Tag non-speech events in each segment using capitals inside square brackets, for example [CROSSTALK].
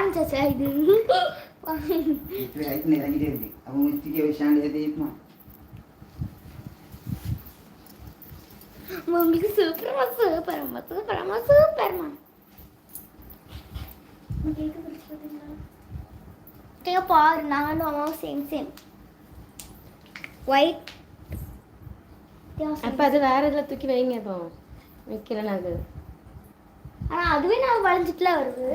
ஆரம்பிச்சாச்சா இது இறங்கிட்டே இருக்கு உங்களுக்கு சூப்பரமா சூப்பரமா சூப்பரமா பாரு நானும் அம்மாவும் சேம் சேம் ஒயிட் அப்போ அது வேற இதில் தூக்கி வைங்க இப்போ வைக்கலன்னு அது ஆனா அதுவே நான் வளைஞ்சிட்டுல வருது.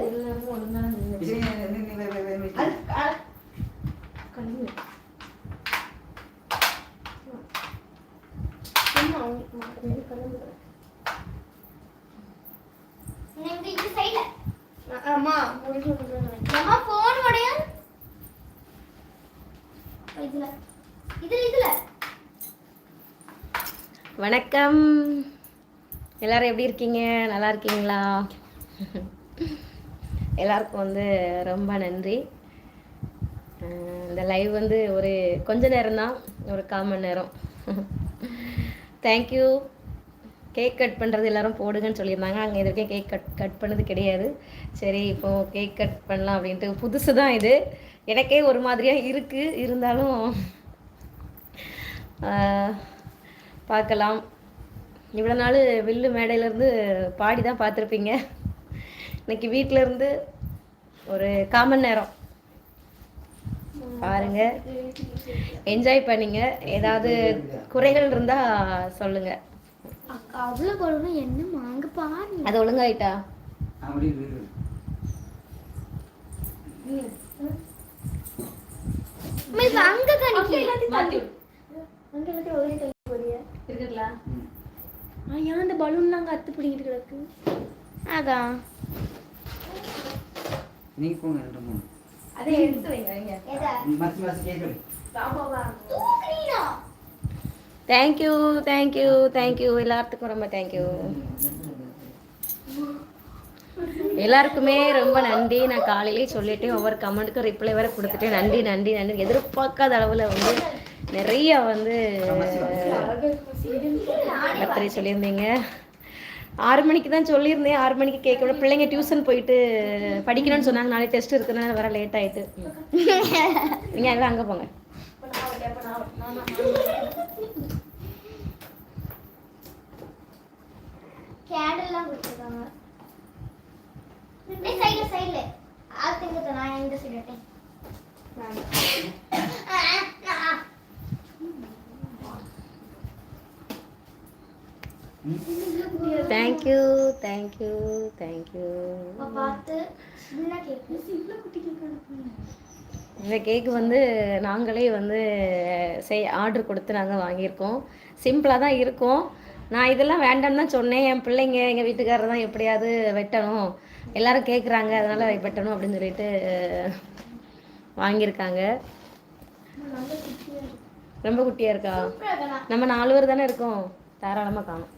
ஆமா அம்மா போன் உடைய? இதுல. இதுல இதுல. வணக்கம். எல்லாரும் எப்படி இருக்கீங்க? நல்லா இருக்கீங்களா? எல்லாருக்கும் வந்து ரொம்ப நன்றி. இந்த லைவ் வந்து ஒரு கொஞ்ச நேரம் தான் ஒரு கால் மணி நேரம் தேங்க்யூ கேக் கட் பண்ணுறது எல்லாரும் போடுங்கன்னு சொல்லியிருந்தாங்க. அங்கே இது வரைக்கும் கேக் கட் கட் பண்ணது கிடையாது. சரி இப்போ கேக் கட் பண்ணலாம் அப்படின்ட்டு புதுசு தான் இது. எனக்கே ஒரு மாதிரியாக இருக்குது இருந்தாலும் பார்க்கலாம். இவ்வளோ நாள் வில்லு மேடையிலேருந்து பாடி தான் பார்த்துருப்பீங்க. இன்னைக்கு வீட்ல இருந்து ஒரு காமன் நேரம். பாருங்க. என்ஜாய் பண்ணீங்க. ஏதாவது குறைகள் இருந்தா சொல்லுங்க. அக்கா அவ்வளவு பலூனும் என்ன வாங்க பாருங்க அது ஒழுங்காயிட்டா? அங்க கணிக்கு இருக்குங்களா ஏன் அந்த பலூன்லாம் அங்கே அத்து பிடிங்கிட்டு கிடக்கு? அதான் நீங்க போங்க ரெண்டு மூணு. அதே எடுத்து வைங்க வைங்க. எதா? மசி மசி கேட்குது தூக்குறீனா தேங்க்யூ தேங்க்யூ தேங்க்யூ எல்லாத்துக்கும் ரொம்ப தேங்க்யூ எல்லாருக்குமே ரொம்ப நன்றி. நான் காலையிலேயே சொல்லிட்டேன் ஒவ்வொரு கமெண்ட்டுக்கும் ரிப்ளை வேற கொடுத்துட்டேன். நன்றி நன்றி நன்றி. எதிர்பார்க்காத அளவில் வந்து நிறைய வந்து பர்த்டே சொல்லியிருந்தீங்க. ஆறு மணிக்கு தான் சொல்லியிருந்தேன். ஆறு மணிக்கு கேட்க விட பிள்ளைங்க டியூஷன் போயிட்டு படிக்கணும்னு சொன்னாங்க. நாளைக்கு டெஸ்ட் இருக்குதுனால வர லேட் ஆயிட்டு. நீங்கள் எல்லாம் அங்கே போங்க. கேடெல்லாம் கொடுத்துருக்காங்க. சைடுல சைடுல ஆத்துங்க நான் இந்த side thank you thank you thank you இந்த கேக் வந்து நாங்களே வந்து செய் ஆர்டர் கொடுத்து நாங்கள் வாங்கியிருக்கோம். சிம்பிளாக தான் இருக்கும். நான் இதெல்லாம் வேண்டாம்னு தான் சொன்னேன். என் பிள்ளைங்க எங்கள் வீட்டுக்காரர் தான் எப்படியாவது வெட்டணும். எல்லாரும் கேட்குறாங்க அதனால் வெட்டணும் அப்படின்னு சொல்லிட்டு வாங்கியிருக்காங்க. ரொம்ப குட்டியாக இருக்கா? நம்ம நாலு பேர் தானே இருக்கோம். தாராளமாக காணும்.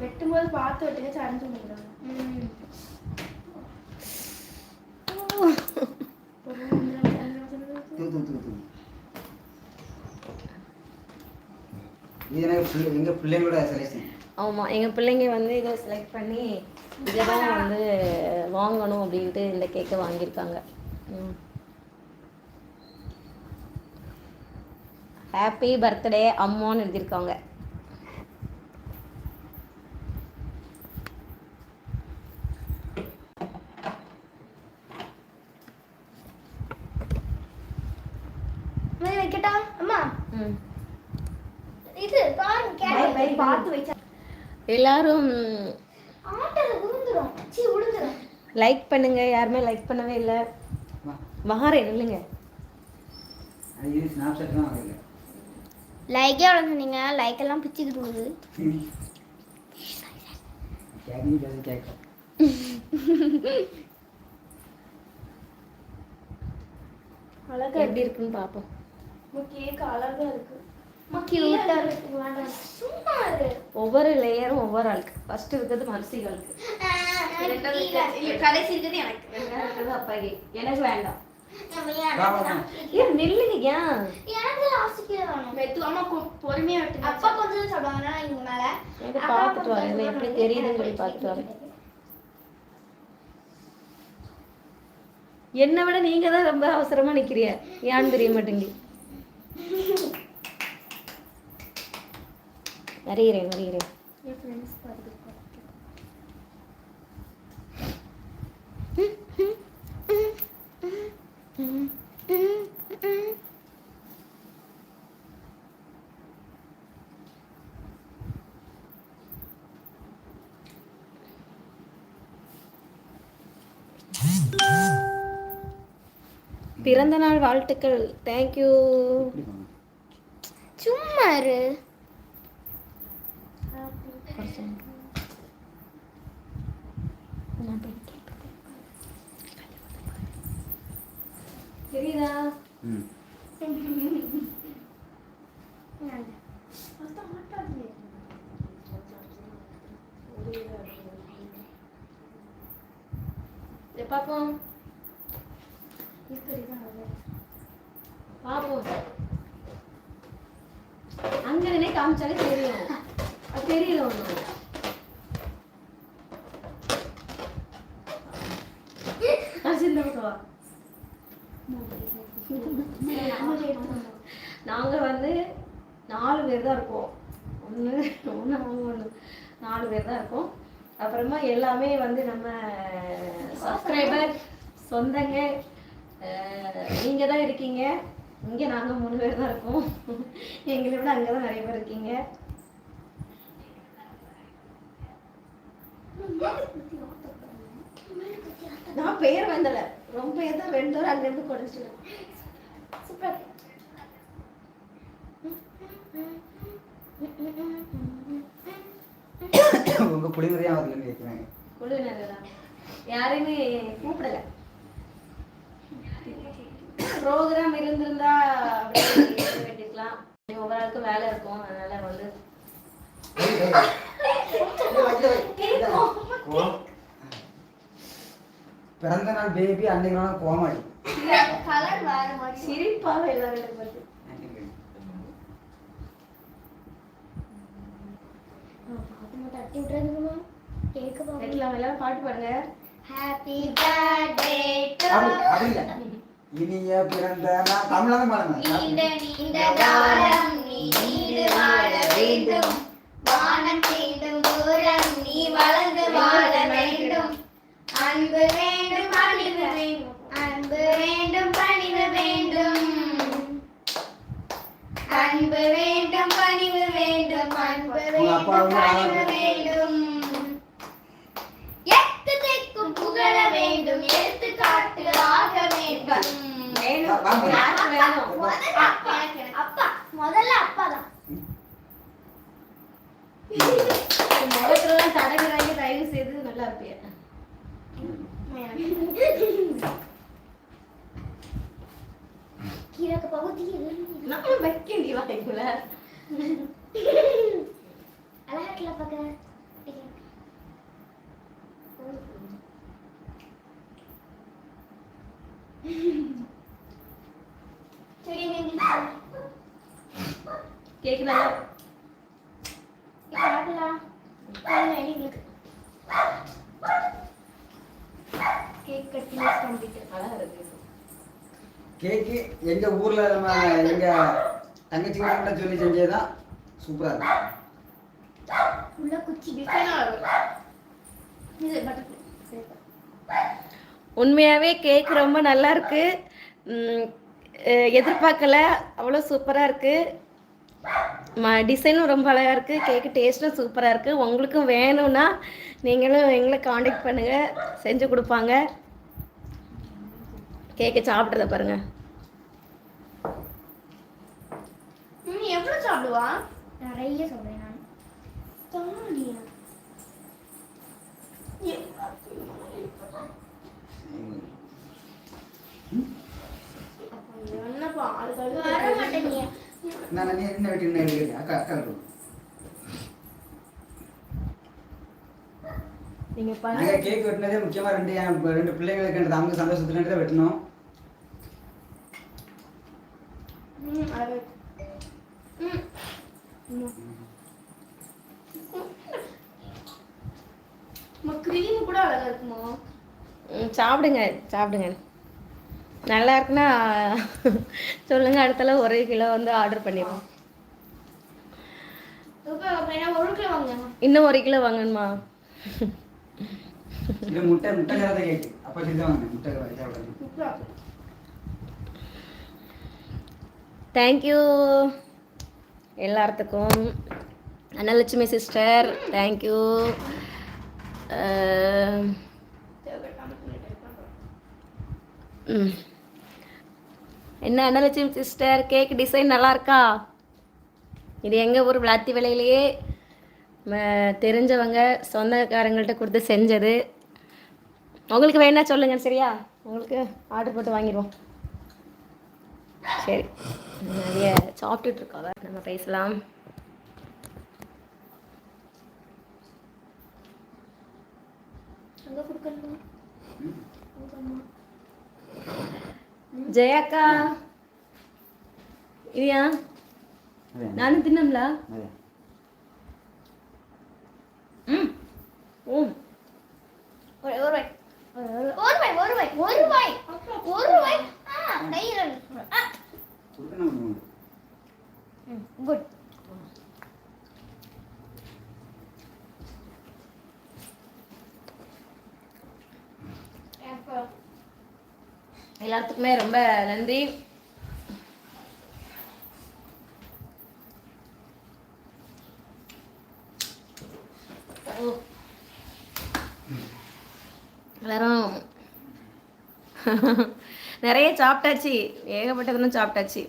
வெட்டும்போது பார்த்து வெட்டுங்க சரிஞ்சு முடியும் பிள்ளைங்களோட செலெக்ஷன் ஆமாம் எங்கள் பிள்ளைங்க வந்து இதை செலக்ட் பண்ணி இதை தான் வந்து வாங்கணும் அப்படின்ட்டு இந்த கேக்கை வாங்கியிருக்காங்க. ஹாப்பி பர்த்டே அம்மான்னு எழுதியிருக்காங்க. எல்லாரும் லைக் பண்ணுங்க. யாருமே லைக் பண்ணவே இல்லை. வாரேன் இல்லைங்க. அது இது ஸ்னாப் சாட்லாம் வரல லைக்கே எவ்வளோ சொன்னீங்க லைக் எல்லாம் பிச்சுக்கிட்டு கேட்க அழகா எப்படி இருக்குன்னு பார்ப்போம் கேக் அழகா இருக்கு. ஒவ்வொரு லேயரும் ஒவ்வொரு ஆளுக்கு. ஃபர்ஸ்ட் இருக்கிறது மனசிகளுக்கு. கடைசி இருக்கிறது எனக்கு. எனக்கு வேண்டாம். ஏன். ஏன் நில்லுங்க ஏன் எனக்கு லாஸ்ட் கீழே வேணும். மெத்து அம்மா கொ- பொறுமையா வெட்டுங்க. அப்பா கொஞ்சம் சாப்பிடுவாங்க நான் இங்க மேல. இது பார்த்துட்டு வரேன் இது எப்படி தெரியுதுன்னு சொல்லி பார்த்துட்டு என்னை விட நீங்க தான் ரொம்ப அவசரமா நிக்கிறிய ஏன்னு தெரிய மாட்டேங்குது? [LAUGHS] வரைகிறேன் வரைகிறேன் என் ஃப்ரெண்ட்ஸ் பார்த்துட்டு பிறந்த நாள் வாழ்த்துக்கள் தேங்க்யூ. சும்மா இரு தெரியுதா ம் இதை பார்ப்போம் பார்ப்போம் அங்க நினை காமிச்சாலே தெரியும் அது தெரியல ஒண்ணு அது இந்த பக்கம் வா. நாங்க வந்து நாலு பேர் தான் இருக்கோம். ஒன்று ஒன்று அவங்க ஒன்று நாலு பேர் தான் இருக்கோம். அப்புறமா எல்லாமே வந்து நம்ம சப்ஸ்கிரைபர் சொந்தங்க நீங்கள் தான் இருக்கீங்க. இங்கே நாங்கள் மூணு பேர் தான் இருக்கோம். எங்களை விட அங்கே தான் நிறைய பேர் இருக்கீங்க. [LAUGHS] [LAUGHS] நான் பேர் வந்தல. ரொம்ப பேர் தான் ரெண்டு பேர் அங்கேருந்து குறைச்சிடுறேன் சூப்பர். உங்க புளிமுறையாக வரலன்னு கேட்குறாங்க குழுவினர்களா யாரையுமே கூப்பிடல. ப்ரோக்ராம் இருந்திருந்தா அப்படியே இருக்க வேண்டியிருக்கலாம் ஒவ்வொரு ஆளுக்கும் வேலை இருக்கும். அதனால வந்து பிறந்த நாள் பேபி அன்னைக்கு நாள் கோமாடி கலர் வேற மாதிரி சிரிப்பாக எல்லாரும் பார்த்து தட்டி விட்டுறதுமா கேட்க வைக்கலாம் எல்லாரும் பாட்டு பாடுங்க. ஹாப்பி பர்த்டே டு அப்படி அப்படி இல்லை இனிய பிறந்த நாள். தமிழ்ல தான் பாடுங்க. நீண்ட நீண்ட காலம் நீ நீடு வாழ வேண்டும். வானம் தீண்டும் தூரம் நீ வளர்ந்து வாழ வேண்டும். அன்பு வேண்டும் பணிவு வேண்டும் அன்பு வேண்டும் பணிவு வேண்டும். அன்பு வேண்டும் பணிவு வேண்டும் அன்பு வேண்டும் பணிவு வேண்டும். எட்டு திக்கும் புகழ வேண்டும் எடுத்துக்காட்டு ஆக வேண்டும். அப்பா அப்பா முதல்ல அப்பா. தான். முகத்துலலாம் தடகுறாங்க தயவு செய்து நல்லா இருப்பிய. கீழக்கு பகுதி நம்ம வைக்கண்டி வாய்க்குள்ள அழகாக்கல பார்க்க சரி கேக்குதா? எங்களுக்கு கேக் கட்டி கம்ப்ளீட் அழகா இருக்கு. கேக்கு எங்க ஊர்ல நம்ம எங்க தங்கச்சி கூட சொல்லி செஞ்சதுதான் சூப்பரா இருக்கும் உள்ள குச்சி உண்மையாகவே கேக் ரொம்ப நல்லா இருக்கு. எதிர்பார்க்கல. அவ்வளோ சூப்பராக இருக்கு. டிசைனும் ரொம்ப அழகாக இருக்கு. கேக்கு டேஸ்ட்டும் சூப்பராக இருக்கு. உங்களுக்கும் வேணும்னா நீங்களும் எங்களை காண்டாக்ட் பண்ணுங்க. செஞ்சு கொடுப்பாங்க. கேக்கு சாப்பிட்றத பாருங்க. நீ எவ்வளவு சாப்பிடுவா? நிறைய சாப்பிடுவேன் நான். மாட்டேங்க நான் நீ என்ன வெட்டி என்ன எடுக்கிறேன் அக்கா அக்கா இருக்கும் நீங்கள் கேக் வெட்டினதே முக்கியமா ரெண்டு ரெண்டு பிள்ளைங்களுக்கு ரெண்டு அவங்க சந்தோஷத்துல தான் வெட்டணும் க்ரீம் கூட அழகா இருக்குமா? ம், சாப்பிடுங்க சாப்பிடுங்க. நல்லா இருக்குன்னா சொல்லுங்க அடுத்தல ஒரு கிலோ வந்து ஆர்டர் பண்ணிடுவோம். இன்னும் ஒரு கிலோ வாங்கணுமா? இது முட்டை முட்டை தேங்க்யூ எல்லாத்துக்கும் அன்னலட்சுமி சிஸ்டர் தேங்க்யூ என்ன அன்னலட்சுமி சிஸ்டர் கேக் டிசைன் நல்லா இருக்கா இது எங்கள் ஊர் விளாத்தி விலையிலேயே தெரிஞ்சவங்க சொந்தக்காரங்கள்ட்ட கொடுத்து செஞ்சது. உங்களுக்கு வேணா சொல்லுங்க சரியா? உங்களுக்கு ஆர்டர் போட்டு வாங்கிடுவோம். சரி. நிறைய சாப்பிட்டுட்டு இருக்கோம். நம்ம பேசலாம். அங்க கொடுக்கணும்? ஜெயாக்கா. இல்லையா நானும் தின்னம்ல அதே. ம் ம் ஒரு ஒரு வாய். ஒரு ஒரு வாய் ஒரு வாய் ஒரு வாய். ஒரு வாய். ஆ கையில். குட். எல்லாத்துக்குமே ரொம்ப நன்றி. ஓ. எல்லாரும் நிறைய சாப்பிட்டாச்சு. ஏகப்பட்டதுன்னு சாப்பிட்டாச்சு.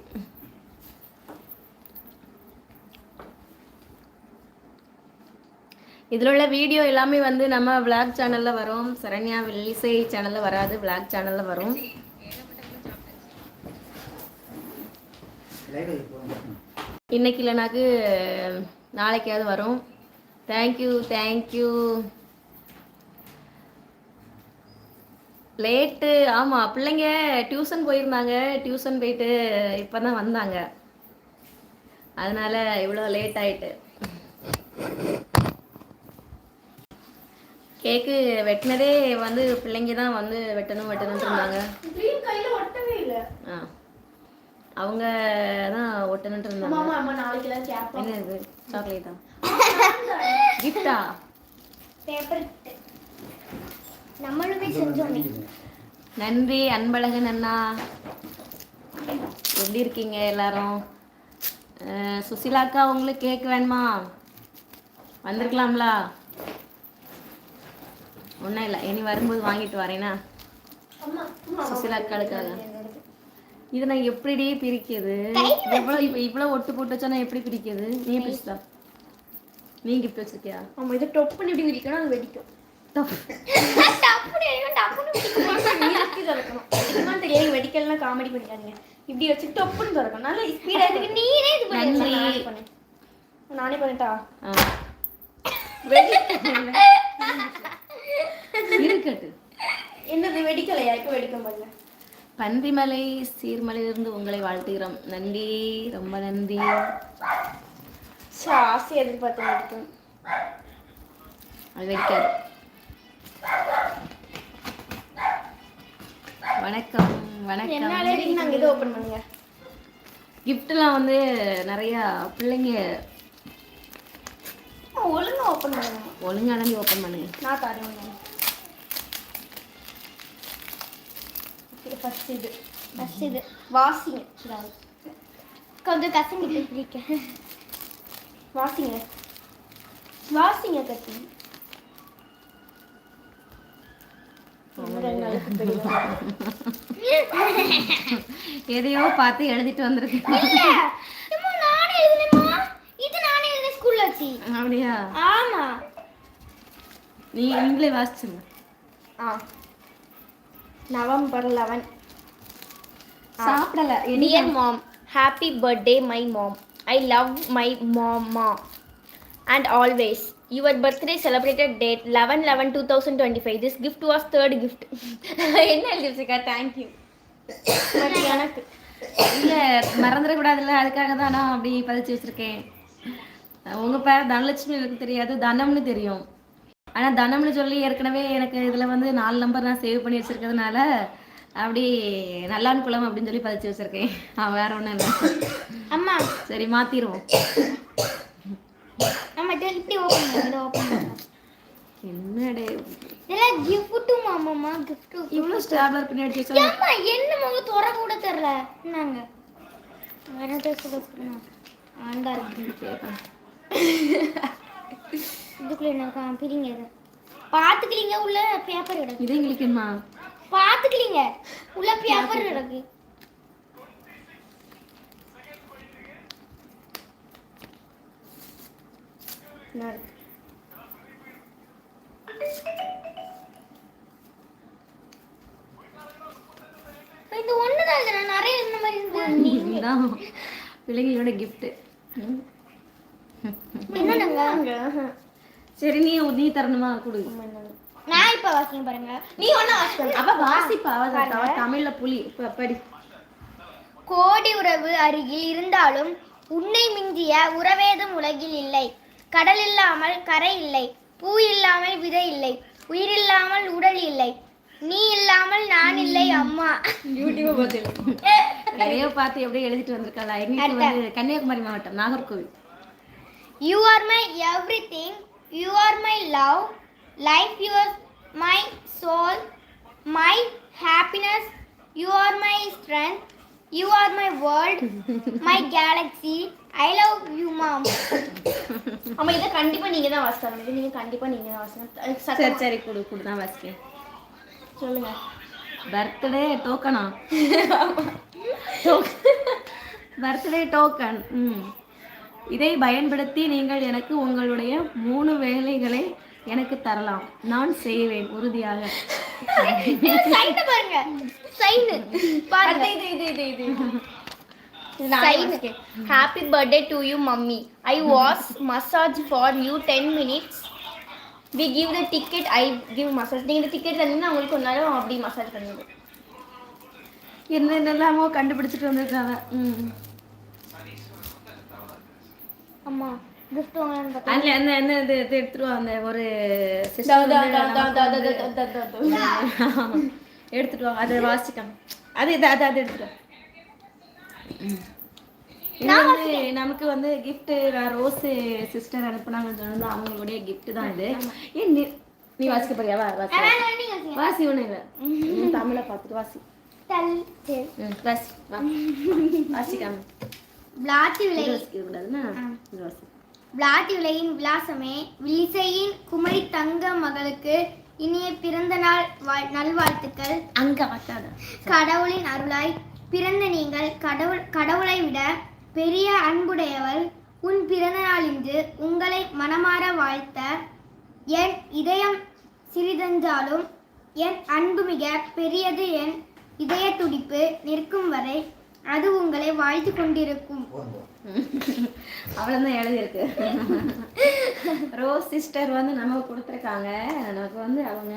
இதில் உள்ள வீடியோ எல்லாமே வந்து நம்ம விளாக் சேனலில் வரும். சரண்யா வெள்ளிசை சேனலில் வராது. விளாக் சேனலில் வரும். இன்னைக்கு இல்லைனாக்கு நாளைக்காவது வரும். தேங்க்யூ தேங்க்யூ லேட்டு ஆமாம் பிள்ளைங்க டியூஷன் போயிருந்தாங்க. டியூஷன் போயிட்டு இப்போ தான் வந்தாங்க. அதனால இவ்வளோ லேட் ஆயிட்டு. கேக்கு வெட்டினதே வந்து பிள்ளைங்க தான் வந்து வெட்டணும் வெட்டணும்னு இருந்தாங்க. ஆ. அவங்க தான் ஆமா இருந்தாங்க என்ன இது? சாக்லேட்டா கிஃப்டா பேப்பர் நம்மளுமே செஞ்சோமே. நன்றி அன்பழகன் அண்ணா. எப்படி இருக்கீங்க எல்லாரும்? அஹ், சுசிலாக்கா உங்களுக்கு கேக் வேணுமா? வந்திருக்கலாம்ல? ஒன்றும் இல்லை இனி வரும்போது வாங்கிட்டு வரேனா அம்மா சுசிலாக்காளுக்காக இது நான் எப்படிடி பிரிக்கிறது? எவ்வளோ இப்போ இவ்வளோ ஒட்டு போட்டு வச்சா நான் எப்படி பிரிக்கிறது? நீ பிரிச்சா நீ கிஃப்ட் வச்சிருக்கியா? ஆமா இதை டொப் பண்ணி இப்படி விரிக்கணும் அது வெடிக்கும். இருக்கு வெடிக்கலாம் காமெடி பண்ணிக்காதீங்க. இப்படி வச்சு டொப்புன்னு திறக்கணும் நல்லா ஸ்பீடா அதுக்கு நீரே இது பண்ணி. நானே பண்ணிட்டா? இருக்கட்டு. என்னது வெடிக்கலையா? இப்போ வெடிக்கும் பாருங்க பன்றிமலை சீர்மலையிலிருந்து உங்களை வாழ்த்துகிறோம். நன்றி. ரொம்ப நன்றி. ஆசை எதிர்பார்த்து வெடிக்கும் அது வெடிக்காது. வணக்கம் வணக்கம். என்னாலே இருக்கு நாங்க இதை ஓபன் பண்ணுங்க. கிஃப்ட்லாம் வந்து நிறையா பிள்ளைங்க ஒழுங்கா ஓபன் பண்ணுங்க. ஒழுங்கா தான் ஓப்பன் பண்ணுங்க. நான் தரேன் ஃபர்ஸ்ட் இது ஃபர்ஸ்ட் இது. வாசிங்க. கொஞ்சம் கசங்கிட்டு பிடிக்க வாசிங்க வாசிங்க கத்தி [LAUGHS] எதையோ பார்த்து எழுதிட்டு வந்திருக்கேன். அப்படியா? ஆமா. நீ நீங்களே வாசிச்சுங்க ஆ. நவம்பர் லெவன் சாப்பிடல Dear mom, happy birthday, my mom. I love my mama. And always, your birthday celebrated date 11 11 2025. This gift was third gift. [LAUGHS] என்ன எழுதி வச்சிருக்கா? தேங்க்யூ எனக்கு இல்லை மறந்துடக்கூடாதுல்ல அதுக்காக தான் நான் அப்படி பதிச்சு வச்சுருக்கேன். உங்கள் பேர் தனலட்சுமி எனக்கு தெரியாது தனம்னு தெரியும். ஆனால் தனம்னு சொல்லி ஏற்கனவே எனக்கு இதில் வந்து நாலு நம்பர் நான் சேவ் பண்ணி வச்சுருக்கிறதுனால அப்படி நல்லான் குளம் அப்படின்னு சொல்லி பதிச்சு வச்சுருக்கேன். அவன் வேற ஒன்றும் இல்லை. அம்மா. சரி மாற்றிடுவோம் அம்மா இதை இப்படி பண்ணு இதை பண்ணு. என்னடே? இதெல்லாம் கிஃப்ட்டும் அம்மாம்மா கிஃப்ட்டும் இவ்வளோ ஸ்டாப்லர் பின்னாடி வச்சு ஏம்மா என்ன துற கூட தெரில என்னங்க ட்ரெஸ் கொடுக்கணும் ஆண்டா இருக்கு இதுக்குள்ள என்ன இருக்கா? பிரிங்க இது. உள்ள பேப்பர் கிடக்கு இதே எங்களுக்குமா உள்ள பேப்பர் கிடக்கு இருக்கு? இந்த ஒன்று தான் இது நான் நிறைய இந்த மாதிரி இருந்து [LAUGHS] இதுதான் பிள்ளைங்களோட கிஃப்ட்டு என்னங்க சரி நீ நீ தரணுமா? கொடு. நான் இப்ப வாசிங்க பாருங்க. நீ ஒண்ணு வாசிக்கணும் அவ வாசிப்பா அவ தமிழ்ல புலி. படி. கோடி உறவு அருகில் இருந்தாலும் உன்னை மிஞ்சிய உறவேதும் உலகில் இல்லை. கடல் இல்லாமல் கரை இல்லை பூ இல்லாமல் விதை இல்லை உயிர் இல்லாமல் உடல் இல்லை நீ இல்லாமல் நான் இல்லை அம்மா. யூடியூப் பார்த்து நிறைய பார்த்து எப்படியே எழுதிட்டு வந்திருக்காளா எங்களுக்கு வந்து கன்னியாகுமரி மாவட்டம் Nagercoil. You are my everything you are my love life your my soul my happiness you are my strength you are my world my galaxy I love you mom ஆமா இதை கண்டிப்பா நீங்க தான் வாசிக்கணும் இது நீங்க கண்டிப்பா நீங்க தான் வாசிக்கணும். சரி சரி கொடு கொடு தான் வாசிக்கேன் சொல்லுங்க. பர்த்டே டோக்கனா பர்த்டே டோக்கன் ம். இதை பயன்படுத்தி நீங்கள் எனக்கு உங்களுடைய மூணு வேலைகளை எனக்கு தரலாம். நான் செய்வேன் உறுதியாக. [LAUGHS] பாருங்க. சைன் பாருங்க. இது இது இது இது. Happy birthday to you mummy I was massage for you ten minutes we give the ticket I give massage நீங்கள் டிக்கெட் தந்தீங்கன்னா அவங்களுக்கு ஒரு அப்படி மசாஜ் பண்ணுங்க என்னென்னலாமோ கண்டுபிடிச்சிட்டு வந்துருக்காங்க. ம். ஆமாம் என்ன இது இது எடுத்துருவா அந்த ஒரு எடுத்துட்டு வாங்க அதை வாசிக்காம அது அது அது எடுத்துட்டு நமக்கு வந்து நான் ரோஸ் சிஸ்டர் அனுப்புனாங்கன்னு சொன்னது அவங்களுடைய gift தான் இது. ஏன் நீ வாசிக்க போறியா? வா வாசி. வாசி ஒன்றும் இல்லை தமிழை பார்த்துட்டு வாசி. வாசி. வாசிக்காம. விளாத்தி விளாத்தி விலையின் விலாசமே வில்லிசையின் குமரி தங்க மகளுக்கு இனிய பிறந்த நாள் வாழ்- நல்வாழ்த்துக்கள். அங்க கடவுளின் அருளாய் பிறந்த நீங்கள் கடவுள் கடவுளை விட பெரிய அன்புடையவள். உன் பிறந்த நாள் இன்று உங்களை மனமாற வாழ்த்த என் இதயம் சிறிதென்றாலும் என் அன்பு மிக பெரியது. என் இதய துடிப்பு நிற்கும் வரை அது உங்களை வாழ்த்து கொண்டிருக்கும். அவ்வளோதான் எழுதியிருக்கு. ரோஸ் சிஸ்டர் வந்து நமக்கு கொடுத்துருக்காங்க. நமக்கு வந்து அவங்க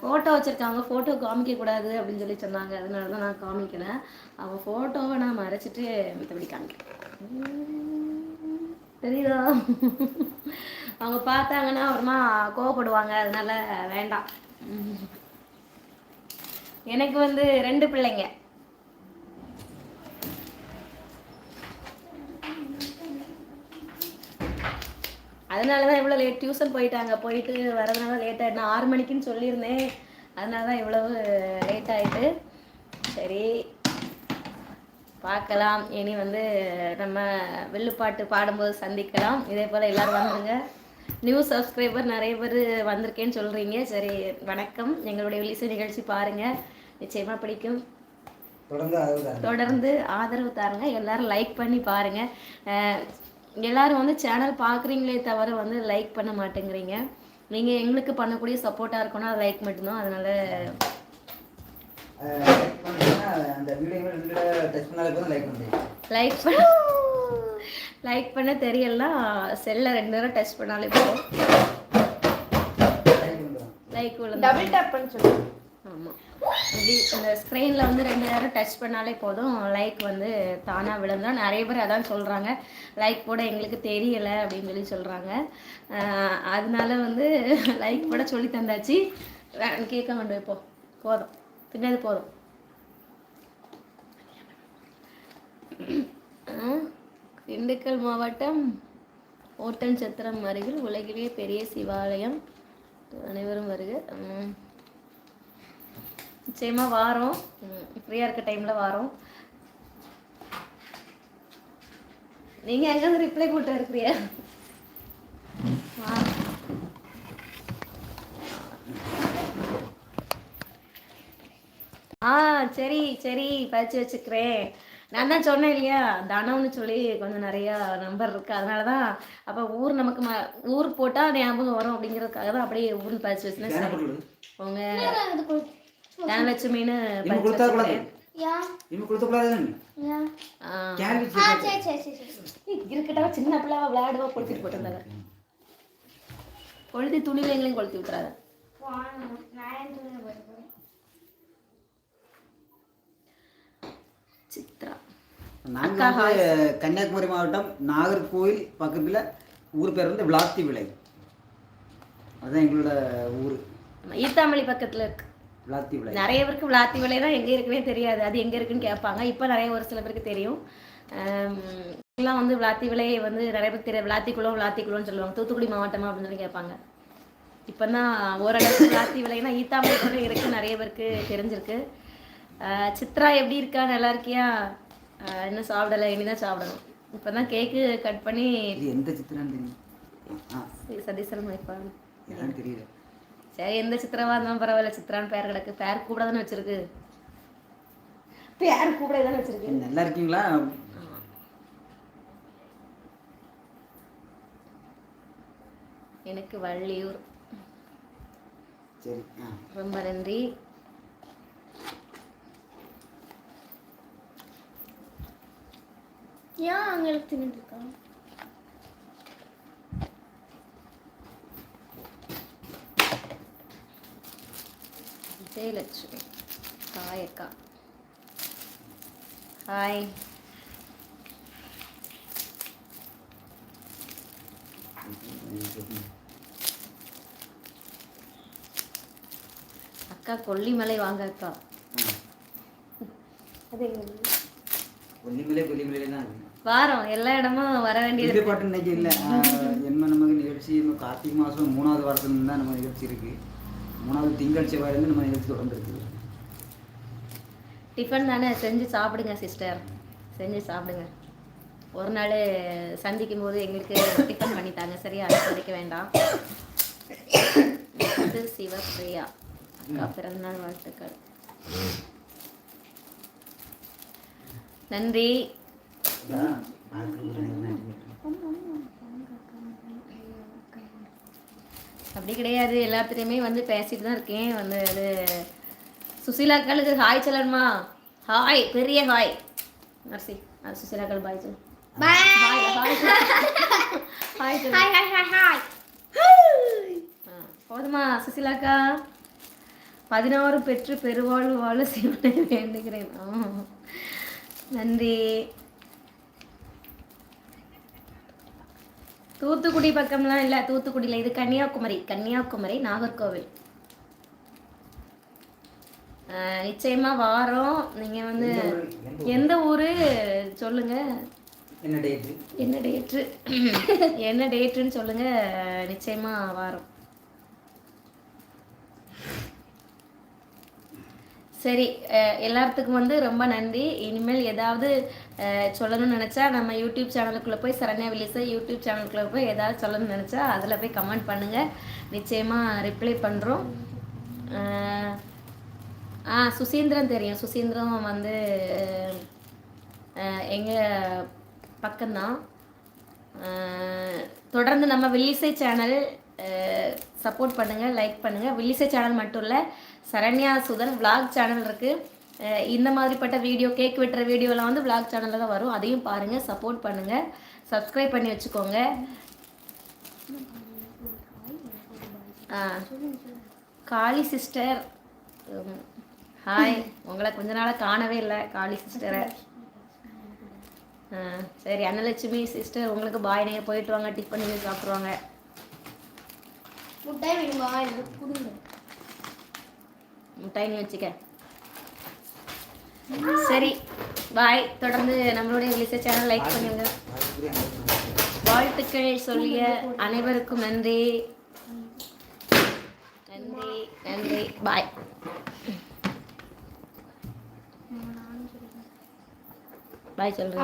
ஃபோட்டோ வச்சுருக்காங்க. ஃபோட்டோ காமிக்கக்கூடாது அப்படின்னு சொல்லி சொன்னாங்க. அதனால தான் நான் காமிக்கிறேன் அவங்க ஃபோட்டோவை நான் மறைச்சிட்டு மற்றபடி காமிக்கிறேன் தெரியுதா? அவங்க பார்த்தாங்கன்னா அப்புறமா கோவப்படுவாங்க. அதனால வேண்டாம். எனக்கு வந்து ரெண்டு பிள்ளைங்க. அதனால தான் இவ்வளோ லேட் டியூஷன் போயிட்டாங்க. போயிட்டு வரதுனால லேட் ஆகிட்டு நான் ஆறு மணிக்குன்னு சொல்லியிருந்தேன். அதனால தான் இவ்வளவு லேட் ஆயிட்டு. சரி பார்க்கலாம். இனி வந்து நம்ம வில்லுப்பாட்டு பாடும்போது சந்திக்கலாம். இதே போல் எல்லாரும் வந்துருங்க. நியூ சப்ஸ்கிரைபர் நிறைய பேர் வந்திருக்கேன்னு சொல்கிறீங்க சரி வணக்கம். எங்களுடைய வில்லிசை நிகழ்ச்சி பாருங்கள் நிச்சயமாக பிடிக்கும். தொடர்ந்து ஆதரவு தாருங்க. எல்லாரும் லைக் பண்ணி பாருங்க. அஹ் எல்லாரும் வந்து சேனல் பார்க்குறீங்களே தவிர வந்து லைக் பண்ண மாட்டேங்கிறீங்க. நீங்க எங்களுக்கு பண்ணக்கூடிய சப்போர்ட்டா இருக்கணும் அது லைக் மட்டும்தான். அதனால லைக் பண்ணீங்கன்னா அந்த வீடியோ ரெண்டு டச் பண்ணாலே போதும் லைக் பண்ணுறீங்க லைக் பண்ண லைக் பண்ண தெரியலனா செல்ல ரெண்டு நேரம் டச் பண்ணாலே போதும். லைக் டபுள் டேப் பண்ண சொல்லுங்க. ஆமாம் இந்த ஸ்க்ரீனில் வந்து ரெண்டு நேரம் டச் பண்ணாலே போதும். லைக் வந்து தானாக விழுந்தா நிறைய பேர் அதான் சொல்கிறாங்க லைக் போட எங்களுக்கு தெரியலை அப்படின்னு சொல்லி சொல்கிறாங்க அதனால வந்து லைக் போட சொல்லி தந்தாச்சு. கேட்க கொண்டு இப்போ. போதும். தின்னது போதும். திண்டுக்கல் மாவட்டம் ஓட்டன்சத்திரம் அருகில் உலகிலேயே பெரிய சிவாலயம். அனைவரும் வருக. ம். நிச்சயமா வாரோம். ஃப்ரீயாக இருக்க டைமில் வாரோம். நீங்கள் எங்கே ரிப்ளை போட்டு இருக்கிறியா ஆ சரி சரி பதிச்சு வச்சுக்கிறேன். நான் தான் சொன்னேன் இல்லையா? தனம்னு சொல்லி கொஞ்சம் நிறையா நம்பர் இருக்கு. அதனால தான் அப்போ ஊர் நமக்கு ம ஊர் போட்டால் ஞாபகம் வரும் அப்படிங்கிறதுக்காக தான் அப்படியே ஊர்னு பதிச்சு வச்சுனேன். பேனை ஏய், இருக்கட்டா சின்ன பிள்ளை விளையாடுவா கொளுத்திட்டு போட்டிருந்தாங்க கொளுத்தி துணியில எங்களையும் கொளுத்தி விட்டுறாங்க சித்ரா. நாங்க வந்து கன்னியாகுமரி மாவட்டம் நாகர்கோவில் பக்கத்துல ஊர் பேர் வந்து விளாத்தி விளை. அதுதான் எங்களோட ஊர். ஈத்தாமலி பக்கத்துல இருக்கு. நிறைய பேருக்கு விளாத்தி விலை தான் எங்கே இருக்குன்னே தெரியாது. அது எங்கே இருக்குன்னு கேட்பாங்க. இப்போ நிறைய ஒரு சில பேருக்கு தெரியும். எல்லாம் வந்து விளாத்தி விலை வந்து நிறைய பேருக்கு தெரியாது. விளாத்திக்குளம் விளாத்திக்குளம்னு சொல்லுவாங்க. தூத்துக்குடி மாவட்டமா அப்படின்னு சொல்லி கேட்பாங்க. இப்போ தான் ஓரளவுக்கு விளாத்தி விலைனா ஈத்தாமலி கூட இருக்கு. நிறைய பேருக்கு தெரிஞ்சிருக்கு. ஆஹ், சித்ரா எப்படி இருக்கா? நல்லா இருக்கியா? இன்னும் சாப்பிடலை. இனிதான் சாப்பிடணும். இப்போ தான் கேக்கு கட் பண்ணி எந்த சித்திரான்னு தெரியும்? சதீஸ்வரன் வைப்பாங்க. தெரியல. சரி எந்த சித்திரவா இருந்தாலும் பரவாயில்ல. சித்ரான்னு பேர் கிடக்கு பேர் கூட தானே வச்சிருக்கு. பேர் கூட தானே வச்சிருக்கு. நல்லா இருக்கீங்களா? எனக்கு வள்ளியூர். சரி ரொம்ப நன்றி. ஏன் அவங்களுக்கு தின்னுட்டு இருக்காங்க விஜயலட்சுமி ஹாய் அக்கா ஹாய். அக்கா கொல்லிமலை வாங்க அக்கா? கொல்லிமலை கொல்லிமலை தான் வாரம் எல்லா இடமும் வர வேண்டியது பாட்டு இன்னைக்கு இல்லை. என்ன நமக்கு நிகழ்ச்சி? இன்னும் கார்த்திகை மாதம் மூணாவது வாரத்துல தான் நம்ம நிகழ்ச்சி இருக்கு. மூணாவது திங்கள் செவ்வாயிலேருந்து நம்ம நிகழ்ச்சி தொடர்ந்து இருக்குது டிஃபன் தானே? செஞ்சு சாப்பிடுங்க சிஸ்டர் செஞ்சு சாப்பிடுங்க. ஒரு நாள் சந்திக்கும் போது எங்களுக்கு டிஃபன் பண்ணித்தாங்க சரியா? சந்திக்க வேண்டாம். இது சிவப்பிரியா. அக்கா பிறந்தநாள் வாழ்த்துக்கள். நன்றி அதான் பார்க்கறது என்ன அப்படி கிடையாது. எல்லாத்துலேயுமே வந்து பேசிட்டு தான் இருக்கேன். வந்து அது சுசீலாக்களுக்கு ஹாய் சொல்லணுமா ஹாய் பெரிய ஹாய் நர்சி சுசீலாக்கள் பாய் சொல்லு. Bye hi hi hi hi hi போதுமா சுசிலாக்கா? பதினாறு பெற்று பெருவாழ்வு வாழ சிவனை வேண்டுகிறேன். நன்றி. தூத்துக்குடி பக்கம்லாம் இல்லை தூத்துக்குடியில் இது கன்னியாகுமரி கன்னியாகுமரி நாகர்கோவில். ஆ, நிச்சயமா வாரோம். நீங்க வந்து எந்த ஊரு? எந்த ஊரு? எந்த ஊரு? சொல்லுங்க. என்ன டேட்டு? என்ன டேட்டு? என்ன டேட்டுன்னு சொல்லுங்க. நிச்சயமா வாரோம். சரி எல்லாத்துக்கும் வந்து ரொம்ப நன்றி. இனிமேல் ஏதாவது சொல்லணும்னு நினச்சா நம்ம யூடியூப் சேனலுக்குள்ளே போய் சரண்யா வில்லிஸை யூடியூப் சேனலுக்குள்ளே போய் ஏதாவது சொல்லணும்னு நினச்சா அதில் போய் கமெண்ட் பண்ணுங்கள் நிச்சயமாக ரிப்ளை பண்ணுறோம் ஆ சுசீந்திரன் தெரியும். சுசீந்திரம் வந்து எங்கள் பக்கம்தான். தொடர்ந்து நம்ம வில்லிசை சேனல் சப்போர்ட் பண்ணுங்கள் லைக் பண்ணுங்கள் வில்லிசை சேனல் மட்டும் இல்லை சரண்யா சுதன் vlog சேனல் இருக்குது இந்த மாதிரிப்பட்ட வீடியோ கேக் வெட்டுற வீடியோலாம் வந்து vlog சேனலில் தான் வரும். அதையும் பாருங்கள் சப்போர்ட் பண்ணுங்கள் சப்ஸ்கிரைப் பண்ணி வச்சுக்கோங்க. காளி சிஸ்டர் ஹாய் உங்களை கொஞ்ச நாளாக காணவே இல்லை காளி சிஸ்டரை சரி அன்னலட்சுமி சிஸ்டர் உங்களுக்கு பாய் நீங்கள் போயிட்டு வாங்க டிஃபன் பண்ணி சாப்பிட்ருவாங்க முட்டை வேணுமா? கொடுங்க முட்டாய் நீ வச்சுக்க. சரி பாய் தொடர்ந்து நம்மளுடைய லிசா சேனல் லைக் பண்ணுங்க. வாழ்த்துக்கள் சொல்லிய அனைவருக்கும் நன்றி. நன்றி நன்றி. பாய் பாய் சொல்றேன்.